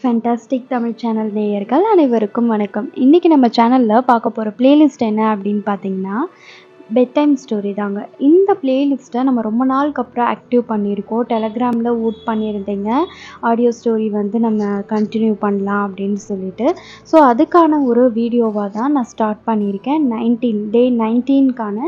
Fantastic Tamil channel நேயர்கள் அனைவருக்கும் வணக்கம். இன்றைக்கி நம்ம சேனலில் பார்க்க போகிற பிளேலிஸ்ட் என்ன அப்படின்னு பார்த்தீங்கன்னா பெட் டைம் ஸ்டோரி தாங்க. இந்த பிளேலிஸ்ட்டை நம்ம ரொம்ப நாளுக்கு அப்புறம் ஆக்டிவ் பண்ணியிருக்கோம். டெலகிராமில் ஓட் பண்ணியிருந்தீங்க. ஆடியோ ஸ்டோரி வந்து நம்ம கண்டினியூ பண்ணலாம் அப்படின்னு சொல்லிட்டு. ஸோ அதுக்கான ஒரு வீடியோவாக தான் நான் ஸ்டார்ட் பண்ணியிருக்கேன். நைன்டீன் டே நைன்டீன்கான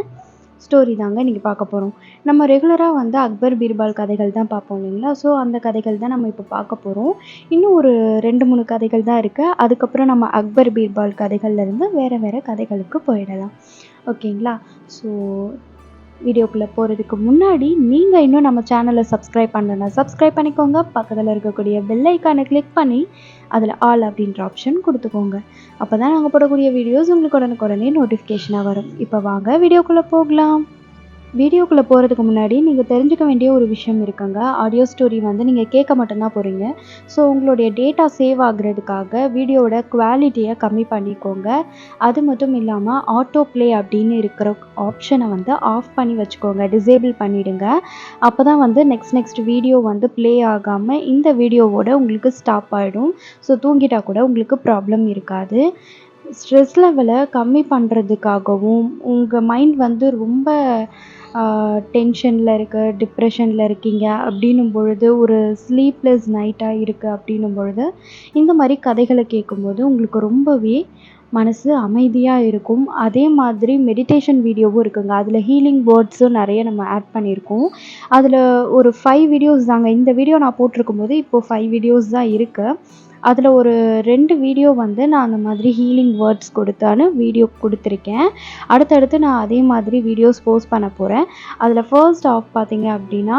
ஸ்டோரி தாங்க இன்றைக்கி பார்க்க போகிறோம் நம்ம ரெகுலராக வந்து அக்பர் பீர்பால் கதைகள் தான் பார்ப்போம் இல்லைங்களா? ஸோ அந்த கதைகள் தான் நம்ம இப்போ பார்க்க போகிறோம் இன்னும் ஒரு ரெண்டு மூணு கதைகள் தான் இருக்குது அதுக்கப்புறம் நம்ம அக்பர் பீர்பால் கதைகள்லேருந்து வேறு வேறு கதைகளுக்கு போயிடலாம். ஓகேங்களா ஸோ வீடியோக்குள்ளே போகிறதுக்கு முன்னாடி நீங்கள் இன்னும் நம்ம சேனலை சப்ஸ்கிரைப் பண்ணலன்னா சப்ஸ்கிரைப் பண்ணிக்கோங்க. பக்கத்தில் இருக்கக்கூடிய பெல்லைக்கானை கிளிக் பண்ணி அதில் ஆல் அப்படின்ற ஆப்ஷன் கொடுத்துக்கோங்க. அப்போ தான் நாங்கள் போடக்கூடிய வீடியோஸ் உங்களுக்கு உடனுக்குடனே நோட்டிஃபிகேஷனாக வரும். இப்போ வாங்க வீடியோக்குள்ளே போகலாம். வீடியோக்குள்ளே போகிறதுக்கு முன்னாடி நீங்கள் தெரிஞ்சுக்க வேண்டிய ஒரு விஷயம் இருக்குங்க. ஆடியோ ஸ்டோரி வந்து நீங்கள் கேட்க மட்டும்தான் போகிறீங்க ஸோ உங்களுடைய டேட்டா சேவ் ஆகுறதுக்காக வீடியோவோட குவாலிட்டியை கம்மி பண்ணிக்கோங்க. அது மட்டும் இல்லாமல் ஆட்டோ ப்ளே அப்படின்னு இருக்கிற ஆப்ஷனை வந்து ஆஃப் பண்ணி வச்சுக்கோங்க. டிசேபிள் பண்ணிவிடுங்க அப்போ தான் வந்து நெக்ஸ்ட் நெக்ஸ்ட் வீடியோ வந்து ப்ளே ஆகாமல் இந்த வீடியோவோட உங்களுக்கு ஸ்டாப் ஆகிடும் ஸோ தூங்கிட்டால் கூட உங்களுக்கு ப்ராப்ளம் இருக்காது. ஸ்ட்ரெஸ் லெவலை கம்மி பண்ணுறதுக்காகவும் உங்கள் மைண்ட் வந்து ரொம்ப டென்ஷனில் இருக்கு டிப்ரெஷனில் இருக்கீங்க அப்படின்னும் பொழுது ஒரு ஸ்லீப்லெஸ் நைட்டாக இருக்குது அப்படின்னும் பொழுது இந்த மாதிரி கதைகளை கேட்கும்போது உங்களுக்கு ரொம்பவே மனசு அமைதியாக இருக்கும். அதே மாதிரி மெடிடேஷன் வீடியோவும் இருக்குங்க. அதில் ஹீலிங் வேர்ட்ஸும் நிறைய நம்ம ஆட் பண்ணியிருக்கோம். அதில் ஒரு ஃபைவ் வீடியோஸ் தாங்க. இந்த வீடியோ நான் போட்டிருக்கும் போது இப்போது ஃபைவ் வீடியோஸ் தான் இருக்குது அதில் ஒரு ரெண்டு வீடியோ வந்து நான் அந்த மாதிரி ஹீலிங் வேர்ட்ஸ் கொடுத்தான்னு வீடியோ கொடுத்துருக்கேன். அடுத்தடுத்து நான் அதே மாதிரி வீடியோஸ் போஸ்ட் பண்ண போகிறேன் அதில் ஃபர்ஸ்ட் ஆஃப் பார்த்தீங்க அப்படின்னா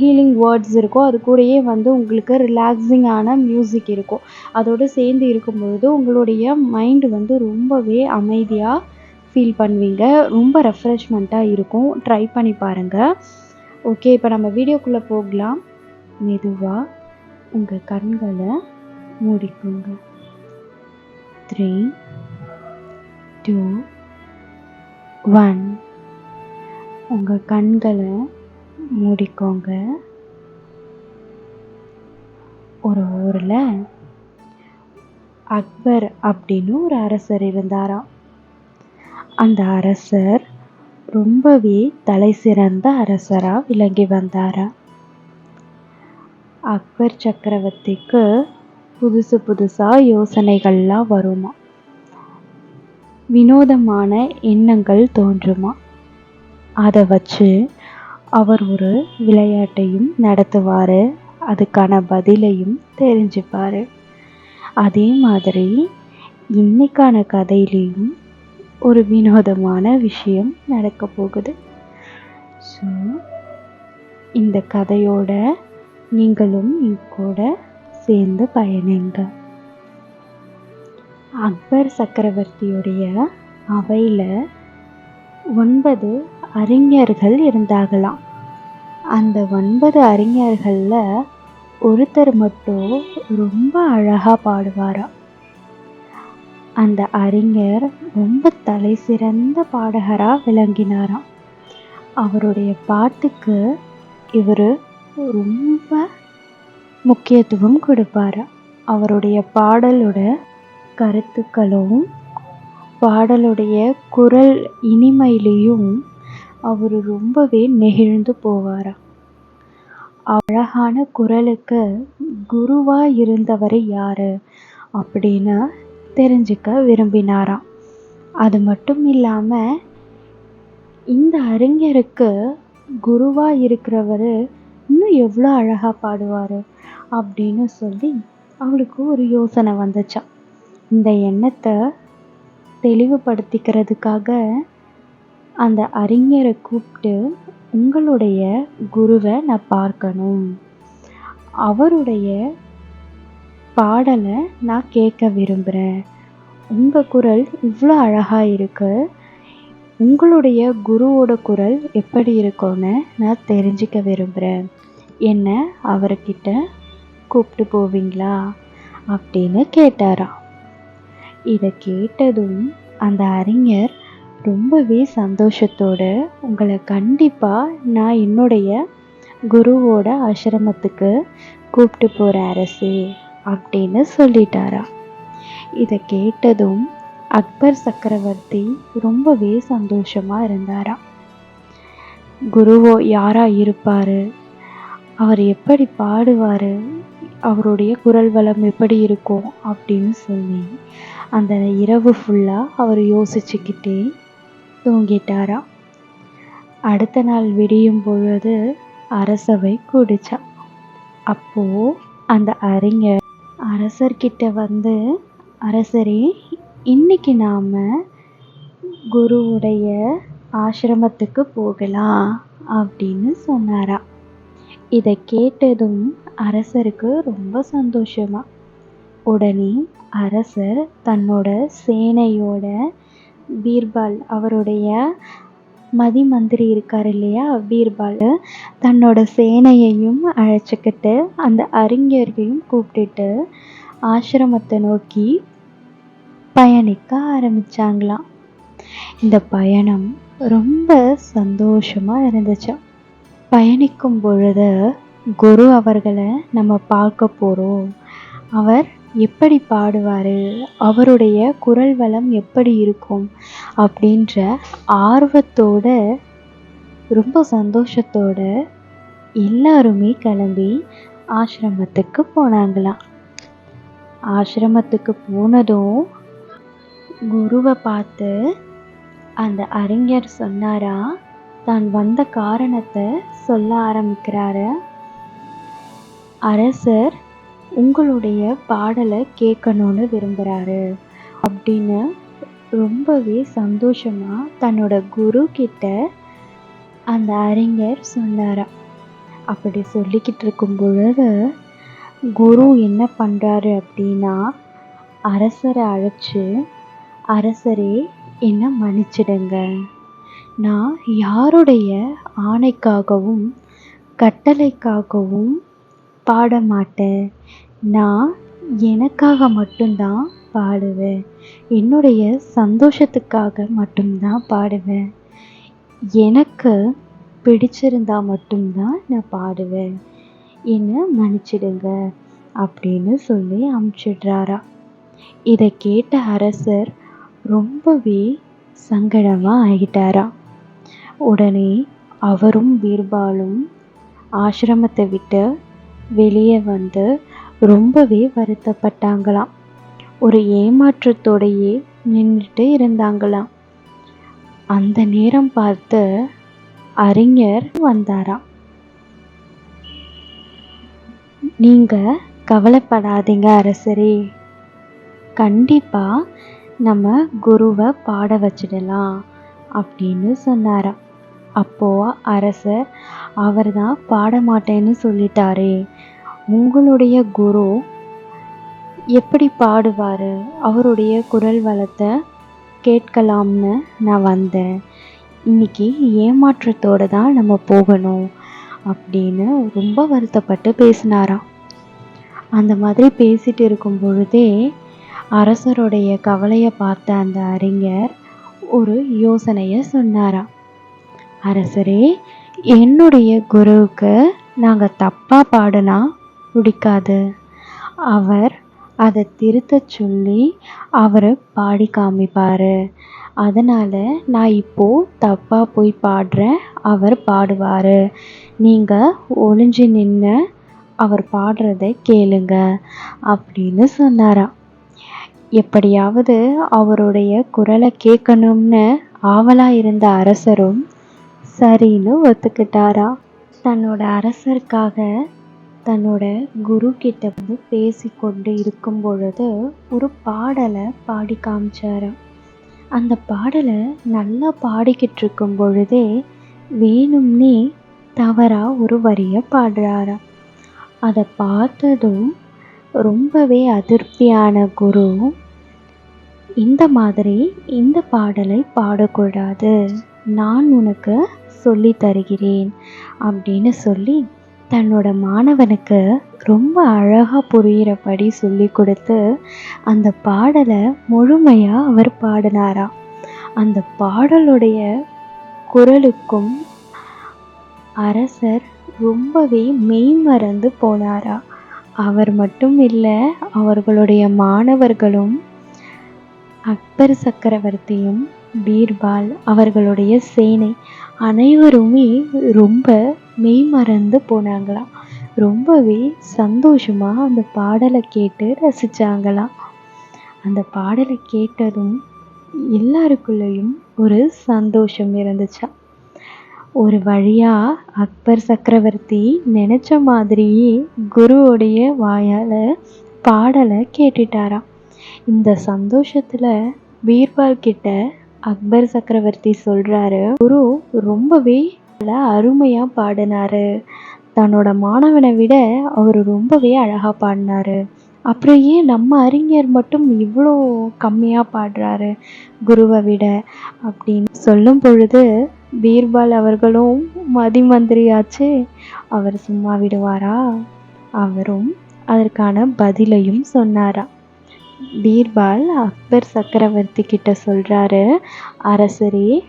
ஹீலிங் வேர்ட்ஸ் இருக்கும். அது கூடயே வந்து உங்களுக்கு ரிலாக்ஸிங்கான மியூசிக் இருக்கும். அதோடு சேர்ந்து இருக்கும்பொழுது உங்களுடைய மைண்டு வந்து ரொம்பவே அமைதியாக ஃபீல் பண்ணுவீங்க. ரொம்ப ரெஃப்ரெஷ்மெண்ட்டாக இருக்கும். ட்ரை பண்ணி பாருங்கள் ஓகே இப்போ நம்ம வீடியோக்குள்ளே போகலாம். மெதுவாக உங்கள் கண்களை மூடிக்கோங்க. த்ரீ டூ ஒன் உங்கள் கண்களை மூடிக்கோங்க. ஒரு ஊரில் அக்பர் அப்படின்னு ஒரு அரசர் இருந்தாராம். அந்த அரசர் ரொம்பவே தலை சிறந்த அரசராக விளங்கி வந்தாரா அக்பர் சக்கரவர்த்திக்கு புதுசு புதுசாக யோசனைகள்லாம் வருமா? வினோதமான எண்ணங்கள் தோன்றுமா? அதை வச்சு அவர் ஒரு விளையாட்டையும் நடத்துவார். அதுக்கான பதிலையும் தெரிஞ்சுப்பார். அதே மாதிரி இன்னைக்கான கதையிலையும் ஒரு வினோதமான விஷயம் நடக்க போகுது. ஸோ இந்த கதையோட நீங்களும் கூட சேர்ந்து பயணிங்க அக்பர் சக்கரவர்த்தியுடைய அவையில் ஒன்பது அறிஞர்கள் இருந்தாகலாம் அந்த ஒன்பது அறிஞர்களில் ஒருத்தர் மட்டும் ரொம்ப அழகாக பாடுவாராம் அந்த அறிஞர் ரொம்ப தலை சிறந்த பாடகராக விளங்கினாராம். அவருடைய பாட்டுக்கு இவர் ரொம்ப முக்கியத்துவம் கொடுப்பார்? அவருடைய பாடலோட கருத்துக்களும் பாடலுடைய குரல் இனிமையிலையும் அவர் ரொம்பவே நெகிழ்ந்து போவாராம் அழகான குரலுக்கு குருவாக இருந்தவர் யார் அப்படின்னு தெரிஞ்சுக்க விரும்பினாராம் அது மட்டும் இல்லாமல் இந்த அறிஞருக்கு குருவாக இருக்கிறவர் இன்னும் எவ்வளோ அழகாக பாடுவார் அப்படின்னு சொல்லி அவளுக்கு ஒரு யோசனை வந்துச்சான் இந்த எண்ணத்தை தெளிவுபடுத்திக்கிறதுக்காக அந்த அறிஞரை கூப்பிட்டு உங்களுடைய குருவை நான் பார்க்கணும். அவருடைய பாடலை நான் கேட்க விரும்புகிறேன் உங்கள் குரல் இவ்வளோ அழகாக இருக்குது உங்களுடைய குருவோட குரல் எப்படி இருக்கும்னு நான் தெரிஞ்சுக்க விரும்புகிறேன் என்ன அவர்கிட்ட கூப்பிட்டு போவீங்களா? அப்படின்னு கேட்டாராம். இதை கேட்டதும் அந்த அறிஞர் ரொம்பவே சந்தோஷத்தோடு உங்களை கண்டிப்பாக நான் என்னுடைய குருவோட ஆசிரமத்துக்கு கூப்பிட்டு போகிற அரசே அப்படின்னு சொல்லிட்டாரா இதை கேட்டதும் அக்பர் சக்கரவர்த்தி ரொம்பவே சந்தோஷமாக இருந்தாரா? குருவோ யாராக இருப்பார்? அவர் எப்படி பாடுவார்? அவருடைய குரல் வளம் எப்படி இருக்கும் அப்படின்னு சொல்லி அந்த இரவு ஃபுல்லாக அவர் யோசிச்சுக்கிட்டே தூங்கிட்டாரா? அடுத்த நாள் விடியும் பொழுது அரசவை கூடிச்சா? அப்போ அந்த அறிஞர் அரசர்கிட்ட வந்து அரசரே இன்னைக்கு நாம் குருவுடைய ஆசிரமத்துக்கு போகலாம் அப்படின்னு சொன்னாரா. இதை கேட்டதும் அரசருக்கு ரொம்ப சந்தோஷமா. உடனே அரசர் தன்னோட சேனையோட பீர்பால் அவருடைய மதி மந்திரி இருக்கார் இல்லையா பீர்பால் தன்னோட சேனையையும் அழைச்சிக்கிட்டு அந்த அறிஞர்களையும் கூப்பிட்டுட்டு ஆசிரமத்தை நோக்கி பயணிக்க ஆரம்பிச்சாங்களாம். இந்த பயணம் ரொம்ப சந்தோஷமா இருந்துச்சு. பயணிக்கும் பொழுது குரு அவர்களை நம்ம பார்க்க போகிறோம் அவர் எப்படி பாடுவார்? அவருடைய குரல் வளம் எப்படி இருக்கும்? அப்படின்ற ஆர்வத்தோட ரொம்ப சந்தோஷத்தோட எல்லாருமே கிளம்பி ஆசிரமத்துக்கு போனாங்களாம். ஆசிரமத்துக்கு போனதும் குருவை பார்த்து அந்த அறிஞர் சொன்னாரா தான் வந்த காரணத்தை சொல்ல ஆரம்பிக்கிறாரு. அரசர் உங்களுடைய பாடலை கேட்கணும்னு விரும்புகிறாரு அப்படின்னு ரொம்பவே சந்தோஷமாக தன்னோட குரு கிட்ட அந்த அறிஞர் சொன்னாரா. அப்படி சொல்லிக்கிட்டு இருக்கும் பொழுது குரு என்ன பண்ணுறாரு அப்படின்னா அரசரை அழைச்சி அரசரே என்னை மன்னிச்சிடுங்க. நான் யாருடைய ஆணைக்காகவும் கட்டளைக்காகவும் பாட மாட்டேன் நான் எனக்காக மட்டும்தான் பாடுவேன். என்னுடைய சந்தோஷத்துக்காக மட்டும்தான் பாடுவேன். எனக்கு பிடிச்சிருந்தா மட்டும்தான் நான் பாடுவேன். என்னை மன்னிச்சிடுங்க அப்படின்னு சொல்லி அமுச்சிடுறாரா. இதை கேட்ட அரசர் ரொம்பவே சங்கடமாக ஆகிட்டாராம் உடனே அவரும் பீர்பாலும் ஆசிரமத்தை விட்டு வெளியே வந்து ரொம்பவே வருத்தப்பட்டாங்களாம். ஒரு ஏமாற்றத்தோடையே நின்றுட்டு இருந்தாங்களாம். அந்த நேரம் பார்த்து அறிஞர் வந்தாராம். நீங்கள் கவலைப்படாதீங்க அரசரே. கண்டிப்பாக நம்ம குருவை பாட வச்சிடலாம் அப்படின்னு சொன்னாராம் அப்போ அரசர் அவர் தான் பாட மாட்டேன்னு சொல்லிட்டாரே. உங்களுடைய குரு எப்படி பாடுவார்? அவருடைய குரல் வளத்தை கேட்கலாம்னு நான் வந்தேன். இன்னைக்கு ஏமாற்றத்தோடு தான் நம்ம போகணும் அப்படின்னு ரொம்ப வருத்தப்பட்டு பேசினாராம். அந்த மாதிரி பேசிட்டு இருக்கும் பொழுதே அரசருடைய கவலையை பார்த்த அந்த அறிஞர் ஒரு யோசனையை சொன்னாராம் அரசரே என்னுடைய குருவுக்கு நாங்கள் தப்பாக பாடினா பிடிக்காது. அவர் அதை திருத்த சொல்லி அவர் பாடி காமிப்பார். அதனால் நான் இப்போது தப்பாக போய் பாடுறேன் அவர் பாடுவார். நீங்கள் ஒளிஞ்சு நின்று அவர் பாடுறதை கேளுங்க அப்படின்னு சொன்னாராம் எப்படியாவது அவருடைய குரலை கேட்கணும்னு ஆவலாக இருந்த அரசரும் சரின்னு ஒத்துக்கிட்டாரா? தன்னோட அரசருக்காக தன்னோட குரு கிட்ட வந்து பேசிக்கொண்டு இருக்கும் பொழுது ஒரு பாடலை பாடி காமிச்சாராம். அந்த பாடலை நல்லா பாடிக்கிட்டு இருக்கும் பொழுதே வேணும்னே தவறா ஒரு வரியை பாடுறாராம். அதை பார்த்ததும் ரொம்பவே அதிருப்தியான குரு. இந்த மாதிரி இந்த பாடலை பாடக்கூடாது. நான் உனக்கு சொல்லி தருகிறேன் அப்படின்னு சொல்லி தன்னோட மாணவனுக்கு ரொம்ப அழகாக புரிகிறபடி சொல்லி கொடுத்து அந்த பாடலை முழுமையாக அவர் பாடினாராம் அந்த பாடலுடைய குரலுக்கும் அரசர் ரொம்பவே மெய்மறந்து போனாரா. அவர் மட்டும் இல்லை அவர்களுடைய மாணவர்களும் அக்பர் சக்கரவர்த்தியும் பீர்பால் அவர்களுடைய சேனை அனைவருமே ரொம்ப மெய்மறந்து போனாங்களாம் ரொம்பவே சந்தோஷமாக அந்த பாடலை கேட்டு ரசித்தாங்களாம் அந்த பாடலை கேட்டதும் எல்லாருக்குள்ளேயும் ஒரு சந்தோஷம் இருந்துச்சா? ஒரு வழியாக அக்பர் சக்கரவர்த்தி நினச்ச மாதிரியே குருவோடைய வாயால் பாடலை கேட்டுட்டாராம். இந்த சந்தோஷத்தில் பீர்பால் கிட்ட அக்பர் சக்கரவர்த்தி சொல்கிறாரு குரு ரொம்பவே அருமையாக பாடினாரு. தன்னோட மாணவனை விட அவர் ரொம்பவே அழகாக பாடினாரு. அப்புறம் ஏன் நம்ம அறிஞர் மட்டும் இவ்வளோ கம்மியாக பாடுறாரு குருவை விட அப்படின்னு சொல்லும் பொழுது பீர்பால் அவர்களும் மதிமந்திரியாச்சு. அவர் சும்மா விடுவாரா? அவரும் அதற்கான பதிலையும் சொன்னாரா? பீர்பால் அக்பர் சக்கரவர்த்தி கிட்ட சொல்கிறாரு அரசரே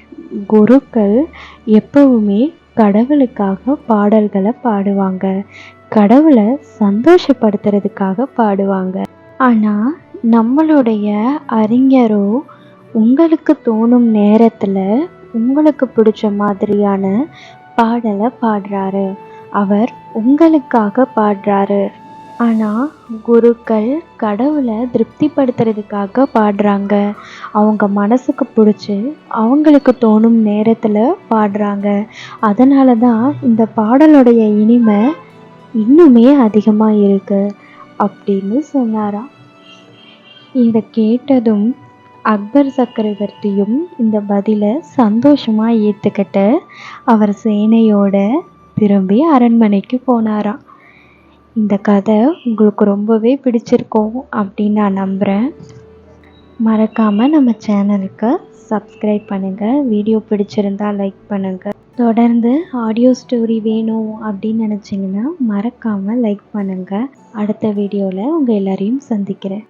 குருக்கள் எப்பவுமே கடவுளுக்காக பாடல்களை பாடுவாங்க. கடவுளை சந்தோஷப்படுத்துறதுக்காக பாடுவாங்க. ஆனால் நம்மளுடைய அறிஞரோ உங்களுக்கு தோணும் நேரத்தில் உங்களுக்கு பிடிச்ச மாதிரியான பாடலை பாடுறாரு. அவர் உங்களுக்காக பாடுறாரு. ஆனால் குருக்கள் கடவுளை திருப்திப்படுத்துறதுக்காக பாடுறாங்க. அவங்க மனசுக்கு பிடிச்சி அவங்களுக்கு தோணும் நேரத்தில் பாடுறாங்க. அதனால தான் இந்த பாடலுடைய இனிமை இன்னுமே அதிகமாக இருக்குது அப்படின்னு சொன்னாராம். இதை கேட்டதும் அக்பர் சக்கரவர்த்தியும் இந்த பதிலை சந்தோஷமாக ஏற்றுக்கிட்டு அவர் சேனையோட திரும்பி அரண்மனைக்கு போனாராம். இந்த கதை உங்களுக்கு ரொம்பவே பிடிச்சிருக்கும் அப்படின்னு நான் நம்புகிறேன் மறக்காமல் நம்ம சேனலுக்கு சப்ஸ்கிரைப் பண்ணுங்கள் வீடியோ பிடிச்சிருந்தா லைக் பண்ணுங்கள் தொடர்ந்து ஆடியோ ஸ்டோரி வேணும் அப்படின்னு நினச்சிங்கன்னா மறக்காமல் லைக் பண்ணுங்கள் அடுத்த வீடியோவில் உங்கள் எல்லாரையும் சந்திக்கிறேன்.